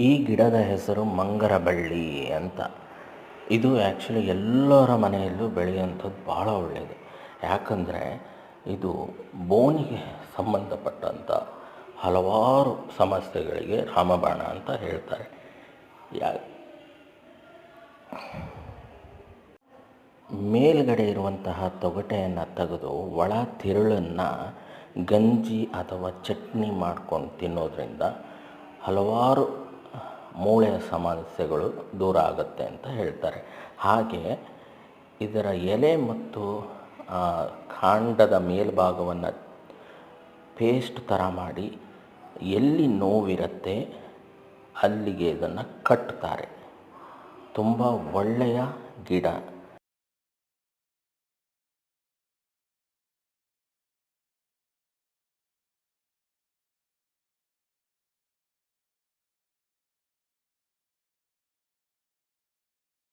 ಈ ಗಿಡದ ಹೆಸರು ಮಂಗರ ಬಳ್ಳಿ ಅಂತ. ಇದು ಆ್ಯಕ್ಚುಲಿ ಎಲ್ಲರ ಮನೆಯಲ್ಲೂ ಬೆಳೆಯುವಂಥದ್ದು ಭಾಳ ಒಳ್ಳೆಯದು. ಯಾಕಂದರೆ ಇದು ಬೋನಿಗೆ ಸಂಬಂಧಪಟ್ಟಂಥ ಹಲವಾರು ಸಮಸ್ಯೆಗಳಿಗೆ ರಾಮಬಾಣ ಅಂತ ಹೇಳ್ತಾರೆ. ಯಾ ಮೇಲ್ಗಡೆ ಇರುವಂತಹ ತೊಗಟೆಯನ್ನು ತೆಗೆದು ಒಳ ತಿರುಳನ್ನು ಗಂಜಿ ಅಥವಾ ಚಟ್ನಿ ಮಾಡ್ಕೊಂಡು ತಿನ್ನೋದ್ರಿಂದ ಹಲವಾರು ಮೂಳೆಯ ಸಮಸ್ಯೆಗಳು ದೂರ ಆಗುತ್ತೆ ಅಂತ ಹೇಳ್ತಾರೆ. ಹಾಗೆ ಇದರ ಎಲೆ ಮತ್ತು ಕಾಂಡದ ಮೇಲ್ಭಾಗವನ್ನು ಪೇಸ್ಟ್ ಥರ ಮಾಡಿ ಎಲ್ಲಿ ನೋವಿರುತ್ತೆ ಅಲ್ಲಿಗೆ ಇದನ್ನು ಕಟ್ತಾರೆ. ತುಂಬ ಒಳ್ಳೆಯ ಗಿಡ.